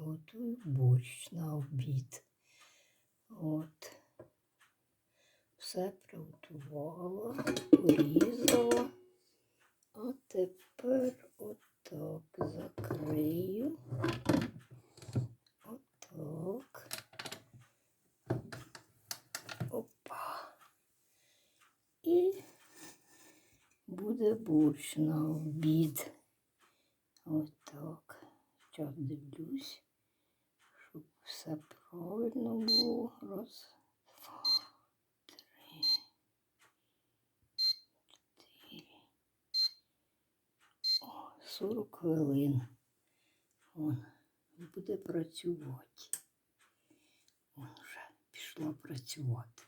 готую борщ на обід. От. Все приготувала, порізала. А тепер отак закрию. Отак. Опа. І буде борщ на обід. Отак. Зараз дивлюсь, все правильно було. Раз, два, три, чотири. О, 40 хвилин. Вон буде працювати. Вон вже пішла працювати.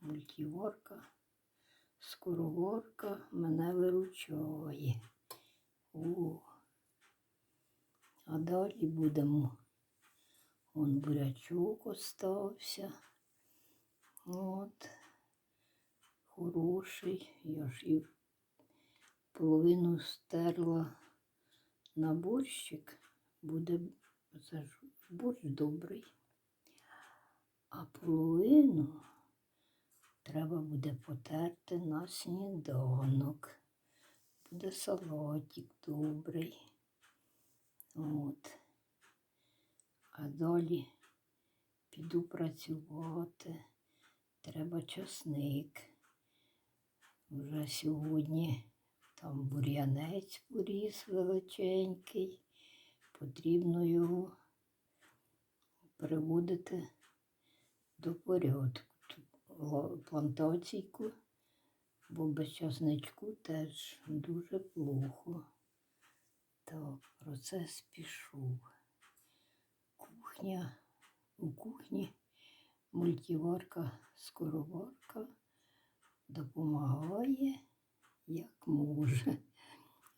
Мультиварка, скороварка мене виручає. О. А далі будемо. Вон бурячок остався. От. Хороший. Я ж і половину стерла на борщик. Буде це ж борщ добрий. А половину треба буде потерти на сніданок. Буде салатик добрий. От. А далі піду працювати. Треба часник. Вже сьогодні там бур'янець поріс величенький. Потрібно його приводити до порядку. Плантаційку, бо без часничку теж дуже плохо. Процес пішов. Кухня. У кухні мультиварка, скороварка допомагає, як може.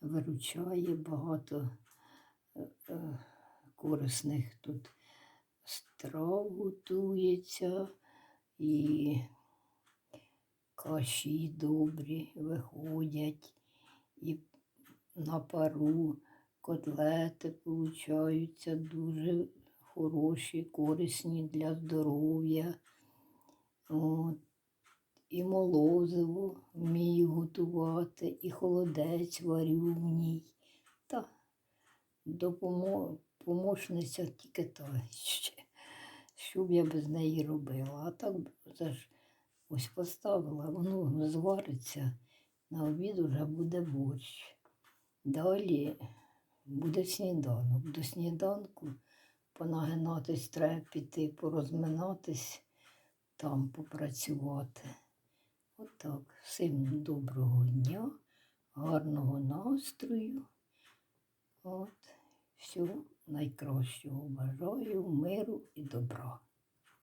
Виручає багато е, е, корисних тут страв готується і каші добрі виходять, і на пару котлети получаються дуже хороші, корисні для здоров'я. І молозиво вмію готувати, і холодець варю в ній. Та допомо... помощниця тільки та ще. Що б я без неї робила? А так ж ось поставила, воно звариться, на обід вже буде борщ. Далі буде сніданок. До сніданку понагинатись треба піти, порозминатись, там попрацювати. Отак. Всім доброго дня, гарного настрою. От, всього найкращого бажаю, миру і добра.